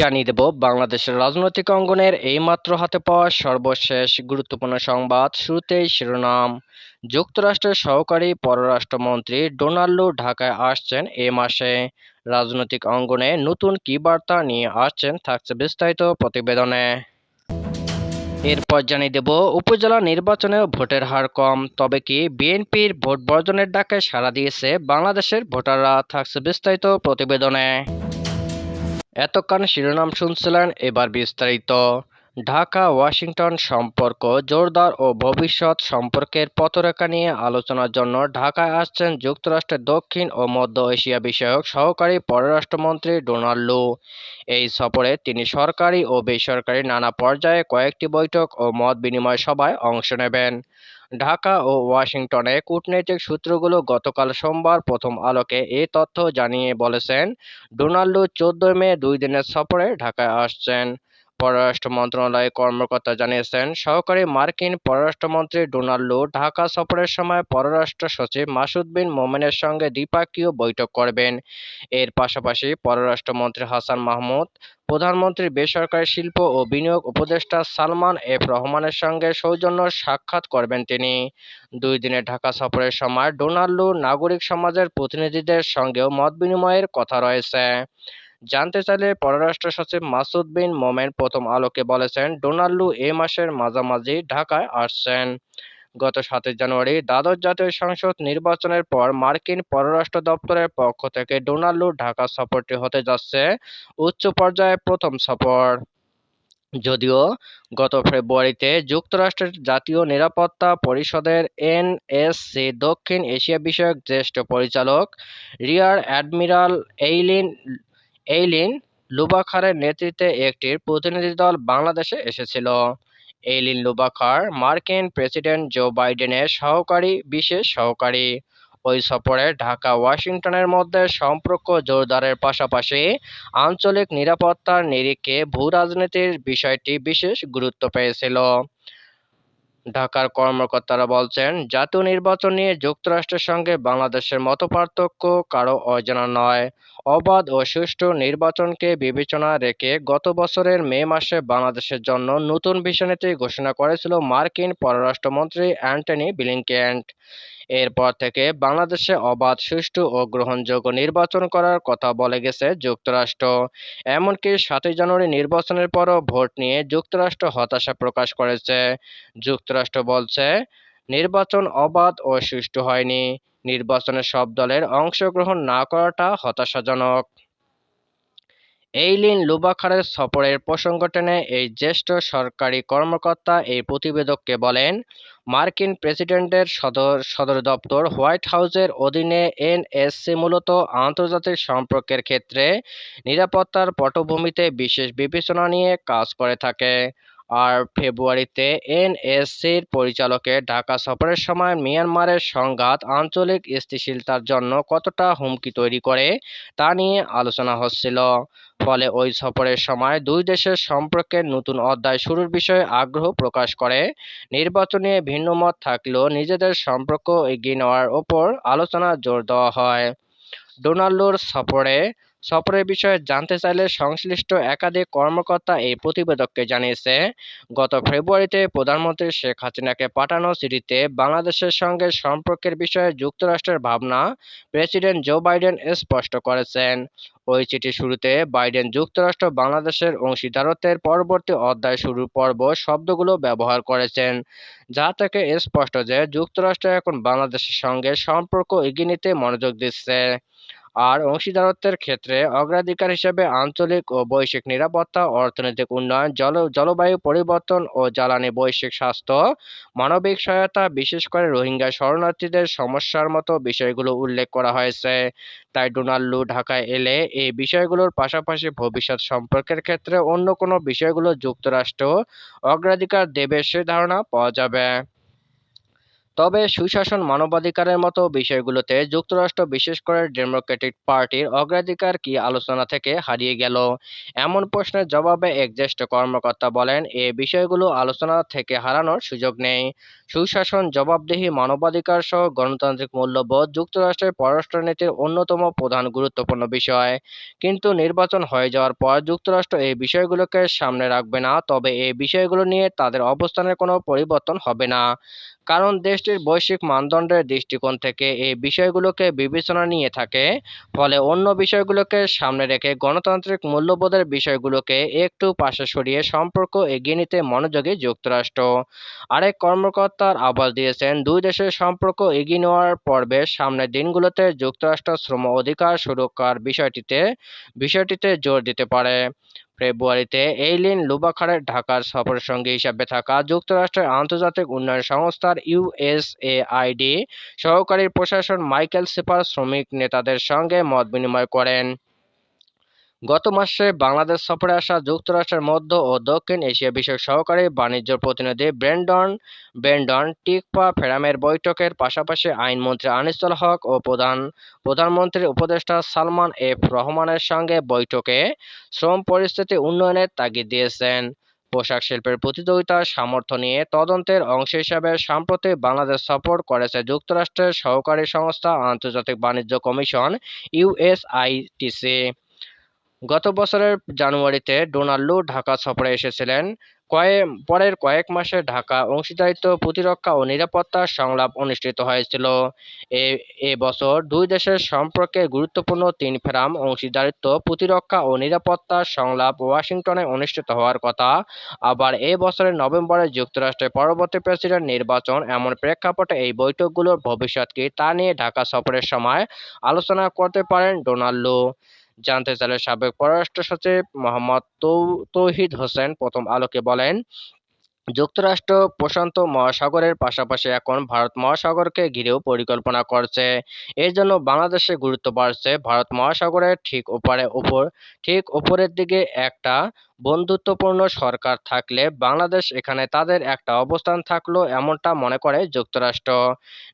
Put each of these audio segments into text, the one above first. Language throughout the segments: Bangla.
জানিয়ে দেব, বাংলাদেশের রাজনৈতিক অঙ্গনের এইমাত্র হাতে পাওয়া সর্বশেষ গুরুত্বপূর্ণ সংবাদ শুরুতেই শিরোনাম। যুক্তরাষ্ট্রের সহকারী পররাষ্ট্রমন্ত্রী ডোনাল্ডো ঢাকায় আসছেন এ মাসে। রাজনৈতিক অঙ্গনে নতুন কী বার্তা নিয়ে আসছেন থাকছে বিস্তারিত প্রতিবেদনে। এরপর জানিয়ে দেব, উপজেলা নির্বাচনেও ভোটের হার কম, তবে কি বিএনপির ভোট বর্জনের ডাকে সাড়া দিয়েছে বাংলাদেশের ভোটাররা? থাকছে বিস্তারিত প্রতিবেদনে। এতক্ষণ শিরোনাম শুনছিলেন এবার বিস্তারিত। ঢাকা, ওয়াশিংটন সম্পর্ক, জোরদার ও ভবিষ্যৎ সম্পর্কের পথরেখা নিয়ে আলোচনার জন্য ঢাকায় আসছেন যুক্তরাষ্ট্রের দক্ষিণ ও মধ্য এশিয়া বিষয়ক সহকারী পররাষ্ট্রমন্ত্রী ডোনাল্ড লু। এই সফরে তিনি সরকারি ও বেসরকারি নানা পর্যায়ে কয়েকটি বৈঠক ও মত বিনিময় সভায় অংশ নেবেন। ঢাকা ও ওয়াশিংটনে কূটনৈতিক সূত্রগুলো গতকাল সোমবার প্রথম আলোকে এই তথ্য জানিয়ে বলেছেন, ডোনাল্ডো চোদ্দই মে দুই দিনের সফরে ঢাকায় আসছেন। পররাষ্ট্র মন্ত্রণালয়ের কর্মকর্তা জানিয়েছেন, সহকারী মার্কিন পররাষ্ট্রমন্ত্রী ডোনাল্ডো ঢাকা সফরের সময় পররাষ্ট্র সচিব মাসুদ বিন মোমেনের সঙ্গে দ্বিপাক্ষীয় বৈঠক করবেন। এর পাশাপাশি পররাষ্ট্রমন্ত্রী হাসান মাহমুদ প্রধানমন্ত্রীর বেসরকারি শিল্প ও বিনিয়োগ উপদেষ্টা সালমান এফ রহমানের সঙ্গে সৌজন্য সাক্ষাৎ করবেন তিনি। দুই দিনের ঢাকা সফরের সময় ডোনাল্ডো নাগরিক সমাজের প্রতিনিধিদের সঙ্গেও মত বিনিময়ের কথা রয়েছে। জানতে চাইলে পররাষ্ট্র সচিব মাসুদ বিন মোমেন প্রথম আলোকে বলেছেন, ডোনাল্ডো এ মাসের মাঝামাঝি ঢাকায় আসছেন। গত সাতই জানুয়ারি দ্বাদশ জাতীয় সংসদ নির্বাচনের পর মার্কিন পররাষ্ট্র দপ্তরের পক্ষ থেকে ডোনাল্ডো ঢাকা সফরটি হতে যাচ্ছে উচ্চ পর্যায়ে প্রথম সফর। যদিও গত ফেব্রুয়ারিতে যুক্তরাষ্ট্রের জাতীয় নিরাপত্তা পরিষদের এনএসসি দক্ষিণ এশিয়া বিষয়ক জ্যেষ্ঠ পরিচালক রিয়ার অ্যাডমিরাল এইলিন এইলিন লুবাখারের নেতৃত্বে একটি প্রতিনিধি দল বাংলাদেশে এসেছিল। এইলিন লুবাখার, মার্কিন প্রেসিডেন্ট জো বাইডেনের সহকারী, বিশেষ সহকারী। ওই সফরে ঢাকা, ওয়াশিংটনের মধ্যে সম্পর্ক জোরদারের পাশাপাশি আঞ্চলিক নিরাপত্তার নিরিখে ভূ রাজনীতির বিষয়টি বিশেষ গুরুত্ব পেয়েছিল। ঢাকার কর্মকর্তারা বলছেন, জাতীয় নির্বাচন নিয়ে যুক্তরাষ্ট্রের সঙ্গে বাংলাদেশের মতপার্থক্য কারও অজানা নয়। অবাধ ও সুষ্ঠু নির্বাচনকে বিবেচনা রেখে গত বছরের মে মাসে বাংলাদেশের জন্য নতুন বিষয়নীতি ঘোষণা করেছিল মার্কিন পররাষ্ট্রমন্ত্রী অ্যান্টনি ব্লিংকেন্ট এরপর থেকে বাংলাদেশে অবাধ, সুষ্ঠু ও গ্রহণযোগ্য নির্বাচন করার কথা বলে গেছে যুক্তরাষ্ট্র। এমনকি সাতই জানুয়ারি নির্বাচনের পরও ভোট নিয়ে যুক্তরাষ্ট্র হতাশা প্রকাশ করেছে। যুক্তরাষ্ট্র বলছে, নির্বাচন অবাধ ও সুষ্ঠু হয়নি। নির্বাচনে সব দলের অংশগ্রহণ না করাটা হতাশাজনক। এইলিন লুবাখারের সফরের প্রসঙ্গ টেনে এই জ্যেষ্ঠ সরকারি কর্মকর্তা এই প্রতিবেদককে বলেন, মার্কিন প্রেসিডেন্টের সদর সদর দপ্তর হোয়াইট হাউসের অধীনে এনএসসি মূলত আন্তর্জাতিক সম্পর্কের ক্ষেত্রে নিরাপত্তার পটভূমিতে বিশেষ বিবেচনা নিয়ে কাজ করে থাকে। আর ফেব্রুয়ারিতে এনএসসির পরিচালকের ঢাকা সফরের সময় মিয়ানমারের সংঘাত আঞ্চলিক স্থিতিশীলতার জন্য কতটা হুমকি তৈরি করে তা নিয়ে আলোচনা হচ্ছিল। ফলে ওই সফরের সময় দুই দেশের সম্পর্কের নতুন অধ্যায় শুরুর বিষয়ে আগ্রহ প্রকাশ করে। নির্বাচন নিয়ে ভিন্নমত থাকলেও নিজেদের সম্পর্ক এগিয়ে নেওয়ার ওপর আলোচনা জোর দেওয়া হয়। ডোনাল্ডোর সফরে সফরের বিষয়ে জানতে চাইলে সংশ্লিষ্ট একাধিক কর্মকর্তা এই প্রতিবেদককে জানিয়েছে, গত ফেব্রুয়ারিতে প্রধানমন্ত্রী শেখ হাসিনাকে পাঠানো চিঠিতে বাংলাদেশের সঙ্গে সম্পর্কের বিষয়ে যুক্তরাষ্ট্রের ভাবনা প্রেসিডেন্ট জো বাইডেন স্পষ্ট করেছেন। ওই চিঠি শুরুতে বাইডেন যুক্তরাষ্ট্র বাংলাদেশের অংশীদারত্বের পরবর্তী অধ্যায় শুরুর পর্ব শব্দগুলো ব্যবহার করেছেন, যা থেকে স্পষ্ট যে যুক্তরাষ্ট্র এখন বাংলাদেশের সঙ্গে সম্পর্ক এগিয়ে নিতে মনোযোগ দিচ্ছে। আর অংশীদারত্বের ক্ষেত্রে অগ্রাধিকার হিসেবে আঞ্চলিক ও বৈশ্বিক নিরাপত্তা, অর্থনৈতিক উন্নয়ন, জল, জলবায়ু পরিবর্তন ও জ্বালানি বৈশ্বিক স্বাস্থ্য, মানবিক সহায়তা, বিশেষ করে রোহিঙ্গা শরণার্থীদের সমস্যার মতো বিষয়গুলো উল্লেখ করা হয়েছে। তাই ডোনাল্ডো ঢাকায় এলে এই বিষয়গুলোর পাশাপাশি ভবিষ্যৎ সম্পর্কের ক্ষেত্রে অন্য কোনো বিষয়গুলো যুক্তরাষ্ট্র অগ্রাধিকার দেবে সে ধারণা পাওয়া যাবে। তবে সুশাসন মানবাধিকারের মতো বিষয়গুলোতে যুক্তরাষ্ট্র বিশেষ করে ডেমোক্রেটিক পার্টির অগ্রাধিকার কি আলোচনা থেকে হারিয়ে গেল? এমন প্রশ্নের জবাবে এক জ্যেষ্ঠ কর্মকর্তা বলেন, এ বিষয়গুলো আলোচনা থেকে হারানোর সুযোগ নেই। সুশাসন জবাবদিহি, মানবাধিকার সহ গণতান্ত্রিক মূল্যবোধ যুক্তরাষ্ট্রের পররাষ্ট্রনীতির অন্যতম প্রধান গুরুত্বপূর্ণ বিষয়। কিন্তু নির্বাচন হয়ে যাওয়ার পর যুক্তরাষ্ট্র এই বিষয়গুলোকে সামনে রাখবে না, তবে এই বিষয়গুলো নিয়ে তাদের অবস্থানের কোনো পরিবর্তন হবে না। কারণ দেশটির বৈশ্বিক মানদণ্ডের দৃষ্টিকোণ থেকে এই বিষয়গুলোকে বিবেচনা নিয়ে থাকে, ফলে অন্য বিষয়গুলোকে সামনে রেখে গণতান্ত্রিক মূল্যবোধের বিষয়গুলোকে একটু পাশে সরিয়ে সম্পর্ক এগিয়ে নিতে মনোযোগী যুক্তরাষ্ট্র। আরেক কর্মকর্তার আভাস দিয়েছেন, দুই দেশের সম্পর্ক এগিয়ে নেওয়ার পর্বে সামনের দিনগুলোতে যুক্তরাষ্ট্র শ্রম অধিকার সুরক্ষার বিষয়টিতে বিষয়টিতে জোর দিতে পারে। ফেব্রুয়ারিতে এইলিন লুবাখারের ঢাকার সফরসঙ্গী হিসাবে থাকা যুক্তরাষ্ট্রের আন্তর্জাতিক উন্নয়ন সংস্থার ইউএসএআইডি সহকারী প্রশাসন মাইকেল সিপার শ্রমিক নেতাদের সঙ্গে মত বিনিময় করেন। গত মাসে বাংলাদেশ সফরে আসা যুক্তরাষ্ট্রের মধ্য ও দক্ষিণ এশিয়া বিষয়ক সহকারী বাণিজ্য প্রতিনিধি ব্রেন্ডন ব্রেন্ডন টিকপা ফেরামের বৈঠকের পাশাপাশি আইনমন্ত্রী আনিসুল হক ও প্রধান, প্রধানমন্ত্রীর উপদেষ্টা সালমান এফ রহমানের সঙ্গে বৈঠকে শ্রম পরিস্থিতি উন্নয়নের তাগিদ দিয়েছেন। পোশাক শিল্পের প্রতিযোগিতার সামর্থ্য নিয়ে তদন্তের অংশ হিসাবে সম্প্রতি বাংলাদেশ সফর করেছে যুক্তরাষ্ট্রের সহকারী সংস্থা আন্তর্জাতিক বাণিজ্য কমিশন ইউএসআইটিসি গত বছরের জানুয়ারিতে ডোনাল্ডো ঢাকা সফরে এসেছিলেন। পরের কয়েক মাসে ঢাকা অংশীদারিত্ব, প্রতিরক্ষা ও নিরাপত্তা সংলাপ অনুষ্ঠিত হয়েছিল। এ এ বছর দুই দেশের সম্পর্কে গুরুত্বপূর্ণ তিন ফেরাম অংশীদারিত্ব, প্রতিরক্ষা ও নিরাপত্তা সংলাপ ওয়াশিংটনে অনুষ্ঠিত হওয়ার কথা। আবার এ বছরের নভেম্বরে যুক্তরাষ্ট্রের পরবর্তী প্রেসিডেন্ট নির্বাচন এমন প্রেক্ষাপটে এই বৈঠকগুলোর ভবিষ্যৎ কি তা নিয়ে ঢাকা সফরের সময় আলোচনা করতে পারেন ডোনাল্ড। জানতে চাইলে সাবেক পররাষ্ট্র সচিব মোহাম্মদ তৌহিদ হোসেন প্রথম আলোকে বলেন, যুক্তরাষ্ট্র প্রশান্ত মহাসাগরের পাশাপাশি এখন ভারত মহাসাগরকে ঘিরেও পরিকল্পনা করছে। এই জন্য বাংলাদেশে গুরুত্ব বাড়ছে। ভারত মহাসাগরের ঠিক ওপারে ওপর, ঠিক ওপরের দিকে একটা বন্ধুত্বপূর্ণ সরকার থাকলে বাংলাদেশ এখানে তাদের একটা অবস্থান থাকল এমনটা মনে করে যুক্তরাষ্ট্র।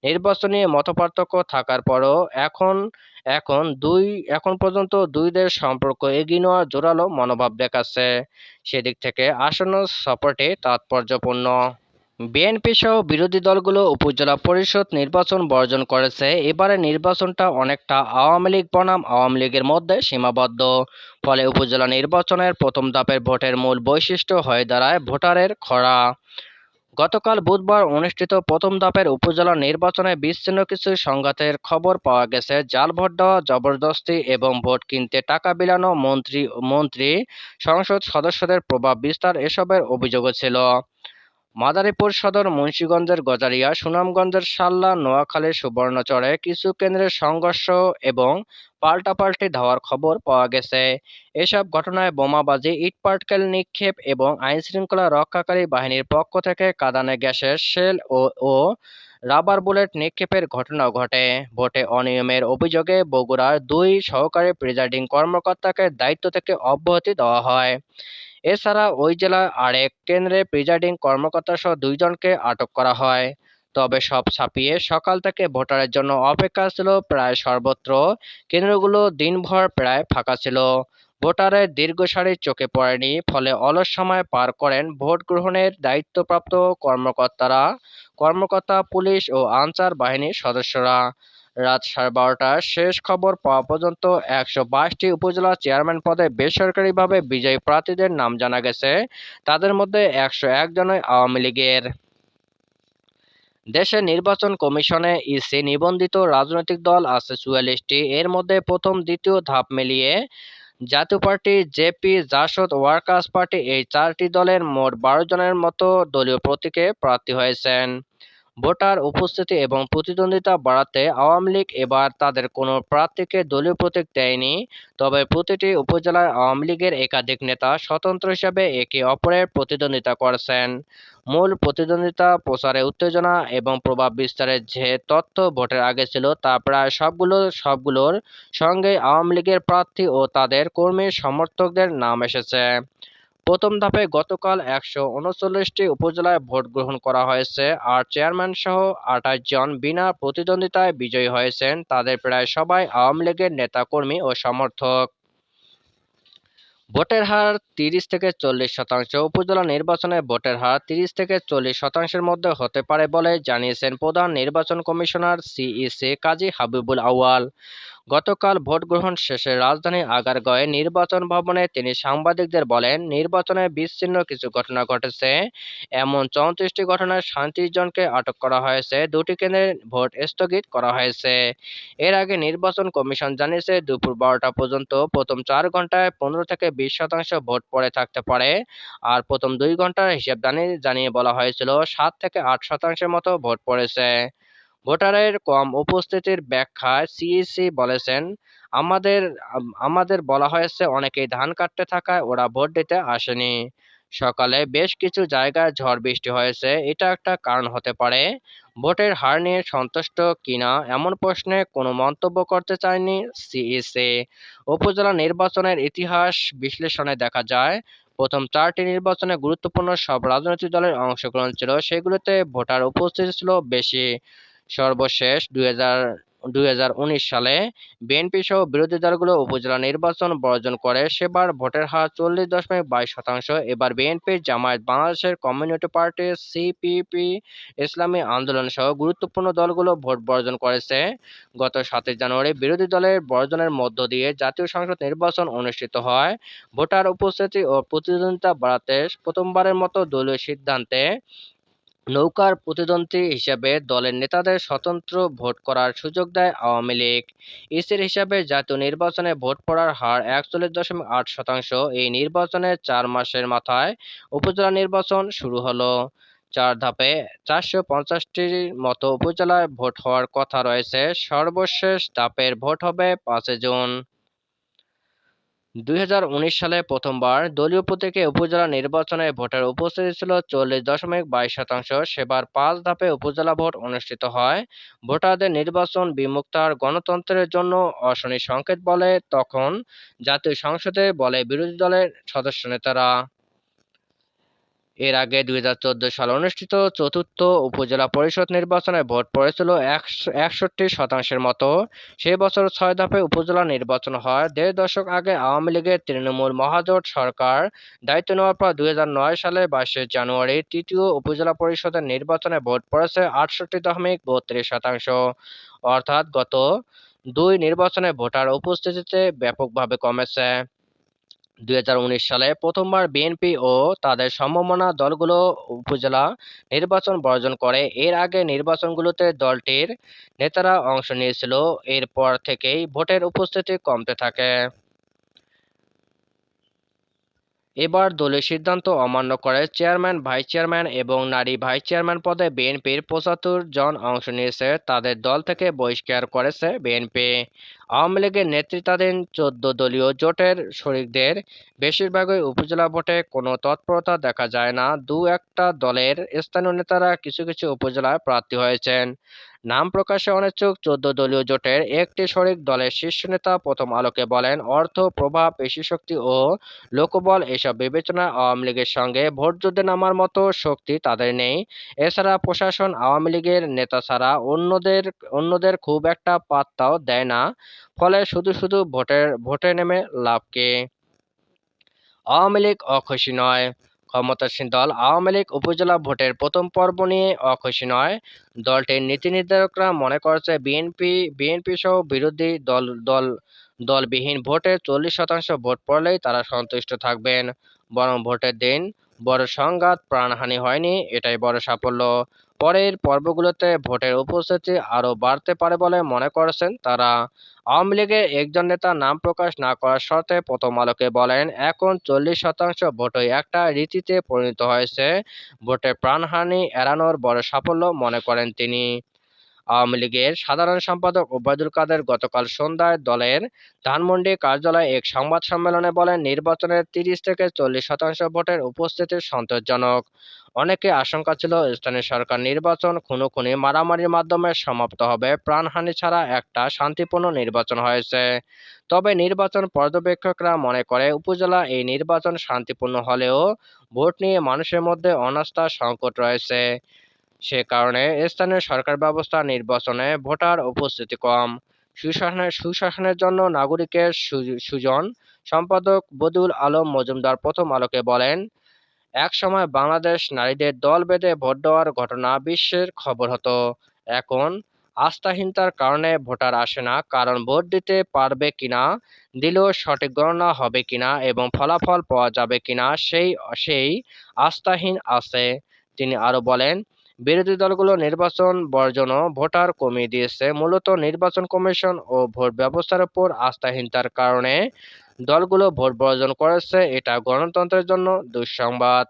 নির্বাচনী মতপার্থক্য থাকার পরও এখন এখন দুই, এখন পর্যন্ত দুই দেশ সম্পর্ক এগিয়ে নেওয়ার জোরালো মনোভাব দেখাচ্ছে। সেদিক থেকে আসন্ন সফরটি তাৎপর্যপূর্ণ। বিএনপি সহ বিরোধী দলগুলো উপজেলা পরিষদ নির্বাচন বর্জন করেছে। এবারে নির্বাচনটা অনেকটা আওয়ামী লীগ বনাম, আওয়ামী লীগের মধ্যে সীমাবদ্ধ। ফলে উপজেলা নির্বাচনের প্রথম ধাপের ভোটের মূল বৈশিষ্ট্য হয়ে দাঁড়ায় ভোটারের খরা। গতকাল বুধবার অনুষ্ঠিত প্রথম ধাপের উপজেলা নির্বাচনে বিচ্ছিন্ন কিছু সংঘাতের খবর পাওয়া গেছে। জাল ভোট দেওয়া, জবরদস্তি এবং ভোট কিনতে টাকা বিলানো মন্ত্রী মন্ত্রী, সংসদ সদস্যদের প্রভাব বিস্তার এসবের অভিযোগও ছিল। মাদারীপুর সদর মুন্সীগঞ্জের গজারিয়া, সুনামগঞ্জের সাল্লা নোয়াখালীর সুবর্ণচরে কিছু কেন্দ্রের সংঘর্ষ এবং পাল্টাপাল্টি ধাওয়ার খবর পাওয়া গেছে। এসব ঘটনায় বোমাবাজি, ইটপাটকেল নিক্ষেপ এবং আইনশৃঙ্খলা রক্ষাকারী বাহিনীর পক্ষ থেকে কাদানে গ্যাসের শেল ও ও রাবার বুলেট নিক্ষেপের ঘটনাও ঘটে। ভোটে অনিয়মের অভিযোগে বগুড়ার দুই সহকারী প্রিজাইডিং কর্মকর্তাকে দায়িত্ব থেকে অব্যাহতি দেওয়া হয়। এছাড়া ওই জেলার আরেক কেন্দ্রে প্রিজাইডিং কর্মকর্তাসহ দুইজনকে আটক করা হয়। তবে সব ছাপিয়ে সকাল থেকে ভোটারের জন্য অপেক্ষা ছিল প্রায় সর্বত্র। কেন্দ্রগুলো দিনভর প্রায় ফাঁকা ছিল। ভোটারের দীর্ঘ সারি চোখে পড়েনি, ফলে অলস সময় পার করেন ভোট গ্রহণের দায়িত্বপ্রাপ্ত কর্মকর্তারা। কর্মকর্তা, পুলিশ ও আনসার বাহিনীর সদস্যরা। রাত সাড়ে বারোটার শেষ খবর পাওয়া পর্যন্ত একশো বাইশটি উপজেলা চেয়ারম্যান পদে বেসরকারিভাবে বিজয়ী প্রার্থীদের নাম জানা গেছে। তাদের মধ্যে একশো এক জনই আওয়ামী লীগের। দেশের নির্বাচন কমিশনে ইসি নিবন্ধিত রাজনৈতিক দল আছে চুয়াল্লিশটি। এর মধ্যে প্রথম, দ্বিতীয় ধাপ মিলিয়ে Jatiya party, JP, JASAD, workers party এই চারটি দলের মোট বারো জনের মতো দলীয় প্রতীকে প্রার্থী হয়েছেন। ভোটার উপস্থিতি এবং প্রতিদ্বন্দ্বিতা বাড়াতে আওয়ামী লীগ এবার তাদের কোনো প্রার্থীকে দলীয় প্রতীক দেয়নি। তবে প্রতিটি উপজেলায় আওয়ামী লীগের একাধিক নেতা স্বতন্ত্র হিসাবে একে অপরের প্রতিদ্বন্দ্বিতা করছেন। মূল প্রতিদ্বন্দ্বিতা, প্রচারে উত্তেজনা এবং প্রভাব বিস্তারের যে তথ্য ভোটের আগে ছিল তা প্রায় সবগুলো, সবগুলোর সঙ্গে আওয়ামী লীগের প্রার্থী ও তাদের কর্মী সমর্থকদের নাম এসেছে। প্রথম ধাপে গতকাল একশো উনচল্লিশটি উপজেলায় ভোট গ্রহণ করা হয়েছে আর চেয়ারম্যান সহ আঠাশ জন বিনা প্রতিদ্বন্দ্বিতায় বিজয়ী হয়েছেন। তাদের প্রায় সবাই আওয়ামী লীগের নেতাকর্মী ও সমর্থক। ভোটের হার তিরিশ থেকে চল্লিশ শতাংশ। উপজেলা নির্বাচনে ভোটের হার তিরিশ থেকে চল্লিশ শতাংশের মধ্যে হতে পারে বলে জানিয়েছেন প্রধান নির্বাচন কমিশনার সিইসি কাজী হাবিবুল আউয়াল। গতকাল ভোট গ্রহণ শেষে রাজধানী আগারগাঁওয়ে নির্বাচন ভবনে তিনি সাংবাদিকদের বলেন, নির্বাচনে বিচ্ছিন্ন কিছু ঘটনা ঘটেছে। এমন চৌত্রিশটি ঘটনায় সাঁত্রিশ জনকে আটক করা হয়েছে, দুটি কেন্দ্রে ভোট স্থগিত করা হয়েছে। এর আগে নির্বাচন কমিশন জানিয়েছে, দুপুর বারোটা পর্যন্ত প্রথম চার ঘন্টায় পনেরো থেকে বিশ শতাংশ ভোট পড়ে থাকতে পারে। আর প্রথম দুই ঘণ্টার হিসেব জানিয়ে জানিয়ে বলা হয়েছিল, সাত থেকে আট শতাংশের মতো ভোট পড়েছে। ভোটারের কম উপস্থিতির ব্যাখ্যায় সিইসি বলেছেন, আমাদের আমাদের বলা হয়েছে অনেকেই ধান কাটতে থাকায় ওরা ভোট দিতে আসেনি। সকালে বেশ কিছু জায়গায় ঝড় বৃষ্টি হয়েছে। এটা একটা কারণ হতে পারে। ভোটের হার নিয়ে সন্তুষ্ট কিনা এমন প্রশ্নে কোনো মন্তব্য করতে চায়নি সিইসি। উপজেলা নির্বাচনের ইতিহাস বিশ্লেষণে দেখা যায়, প্রথম চারটি নির্বাচনে গুরুত্বপূর্ণ সব রাজনৈতিক দলের অংশগ্রহণ ছিল। সেগুলোতে ভোটার উপস্থিতি ছিল বেশি। সর্বশেষ দুই সালে বিএনপি সহ বিরোধী দলগুলো উপজেলা নির্বাচন বর্জন করে। সেবার ভোটের হার চল্লিশ দশমিক বাইশ শতাংশ। এবার বিএনপি, জামায়াত বাংলাদেশের কমিউনিটি পার্টি, সিপিপি, ইসলামী আন্দোলন সহ গুরুত্বপূর্ণ দলগুলো ভোট বর্জন করেছে। গত সাতই জানুয়ারি বিরোধী দলের বর্জনের মধ্য দিয়ে জাতীয় সংসদ নির্বাচন অনুষ্ঠিত হয়। ভোটার উপস্থিতি ও প্রতিদ্বন্দ্বিতা বাড়াতে প্রথমবারের মতো দলীয় সিদ্ধান্তে নৌকার প্রতিদ্বন্দ্বী হিসেবে দলের নেতাদের স্বতন্ত্র ভোট করার সুযোগ দেয় আওয়ামী লীগ। ইসির হিসাবে জাতীয় নির্বাচনে ভোট পড়ার হার একচল্লিশ দশমিক আট শতাংশ। এই নির্বাচনে চার মাসের মাথায় উপজেলা নির্বাচন শুরু হলো। চার ধাপে চারশো পঞ্চাশটির মতো উপজেলায় ভোট হওয়ার কথা রয়েছে। সর্বশেষ ধাপের ভোট হবে পাঁচে জুন। উনিশ সালে প্রথমবার দলীয় প্রতীকে উপজেলা নির্বাচনে ভোটার উপস্থিতি ছিল চল্লিশ দশমিক বাইশ শতাংশ। সেবার পাঁচ ধাপে উপজেলা ভোট অনুষ্ঠিত হয়। ভোটারদের নির্বাচন বিমুক্তার গণতন্ত্রের জন্য অশনি সংকেত বলে। তখন জাতীয় সংসদে বলে বিরোধী দলের সদস্য নেতারা। এর আগে দুই হাজার চোদ্দ সালে অনুষ্ঠিত চতুর্থ উপজেলা পরিষদ নির্বাচনে ভোট পড়েছিল একষট্টি শতাংশের মতো। সেই বছর ছয় ধাপে উপজেলা নির্বাচন হয়। দেড় দশক আগে আওয়ামী লীগের তৃণমূল মহাজোট সরকার দায়িত্ব নেওয়ার পর দুই হাজার নয় সালে বাইশে জানুয়ারি তৃতীয় উপজেলা পরিষদের নির্বাচনে ভোট পড়েছে আটষট্টি দশমিক বত্রিশ শতাংশ। অর্থাৎ গত দুই নির্বাচনে ভোটার উপস্থিতিতে ব্যাপকভাবে কমেছে। দুই হাজার উনিশ সালে প্রথমবার বিএনপি ও তাদের সমমনা দলগুলো উপজেলা নির্বাচন বর্জন করে। এর আগে নির্বাচনগুলোতে দলটির নেতারা অংশ নিয়েছিল। এরপর থেকেই ভোটের উপস্থিতি কমতে থাকে। এবার দলীয় সিদ্ধান্ত অমান্য করে চেয়ারম্যান, ভাইস চেয়ারম্যান এবং নারী ভাইস চেয়ারম্যান পদে বিএনপির পঁচাত্তর জন অংশ নিয়েছে। তাদের দল থেকে বহিষ্কার করেছে বিএনপি। আওয়ামী লীগের নেতৃত্বাধীন চোদ্দ দলীয় জোটের শরিকদের বেশিরভাগই উপজেলা ভোটে কোনো তৎপরতা দেখা যায় না। দু একটা দলের স্থানীয় নেতারা কিছু কিছু উপজেলায় প্রার্থী হয়েছেন। নাম প্রকাশে অনিচ্ছুক চোদ্দ দলীয় জোটের একটি শরিক দলের শীর্ষ নেতা প্রথম আলোকে বলেন, অর্থ, প্রভাব, পেশিশক্তি ও লোকবল এসব বিবেচনায় আওয়ামী লীগের সঙ্গে ভোট যুদ্ধে নামার মতো শক্তি তাদের নেই। এছাড়া প্রশাসন আওয়ামী লীগের নেতা ছাড়া অন্যদের অন্যদের খুব একটা পাত্তাও দেয় না। ফলে শুধু শুধু ভোটের, ভোটে নেমে লাভ কি? আওয়ামী লীগ অখুশি নয়। ক্ষমতাসীন দল আওয়ামী লীগ উপজেলা ভোটের প্রথম পর্ব নিয়ে অখুশি নয়। দলটির নীতি নির্ধারকরা মনে করছে বিএনপি বিএনপি সহ বিরোধী দল দল, দলবিহীন ভোটে চল্লিশ শতাংশ ভোট পড়লেই তারা সন্তুষ্ট থাকবেন। বরং ভোটের দিন বড় সংঘাত, প্রাণহানি হয়নি, এটাই বড় সাফল্য। পরের পর্বগুলোতে ভোটের উপস্থিতি আরও বাড়তে পারে বলে মনে করছেন তারা। আওয়ামী লীগের একজন নেতা নাম প্রকাশ না করার শর্তে প্রথম আলোকে বলেন, এখন চল্লিশ শতাংশ ভোটই একটা রীতিতে পরিণত হয়েছে। ভোটে প্রাণহানি এড়ানোর বড় সাফল্য মনে করেন তিনি। আওয়ামী লীগের সাধারণ সম্পাদক ওবায়দুল কাদের গতকাল সন্ধ্যায় দলের ধানমন্ডি কার্যালয়ে এক সংবাদ সম্মেলনে বলেন, নির্বাচনের তিরিশ থেকে চল্লিশ শতাংশ ভোটের উপস্থিতি সন্তোষজনক। অনেকে আশঙ্কা ছিল, স্থানীয় সরকার নির্বাচন খুনোখুনি মারামারির মাধ্যমে সমাপ্ত হবে। প্রাণহানি ছাড়া একটা শান্তিপূর্ণ নির্বাচন হয়েছে। তবে নির্বাচন পর্যবেক্ষকরা মনে করে, উপজেলা এই নির্বাচন শান্তিপূর্ণ হলেও ভোট নিয়ে মানুষের মধ্যে অনাস্থা সংকট রয়েছে। সে কারণে স্থানীয় সরকার ব্যবস্থা নির্বাচনে ভোটার উপস্থিতি কম। সুশাসনের সুশাসনের জন্য নাগরিকের সুজন। সম্পাদক বদুল আলম মজুমদার প্রথম আলোকে বলেন এক সময় বাংলাদেশ নারীদের দল বেঁধে ভোট দেওয়ার ঘটনা বিশ্বের খবর হতো। এখন আস্থাহীনতার কারণে ভোটার আসে না, কারণ ভোট দিতে পারবে কিনা, দিলেও সঠিক গণনা হবে কিনা এবং ফলাফল পাওয়া যাবে কিনা সেই সেই আস্থাহীন আছে। তিনি আরও বলেন বিরোধী দলগুলো নির্বাচন বর্জন ভোটার কমিয়ে দিয়েছে। মূলত নির্বাচন কমিশন ও ভোট ব্যবস্থার উপর আস্থাহীনতার কারণে দলগুলো ভোট বর্জন করেছে। এটা গণতন্ত্রের জন্য দুঃসংবাদ।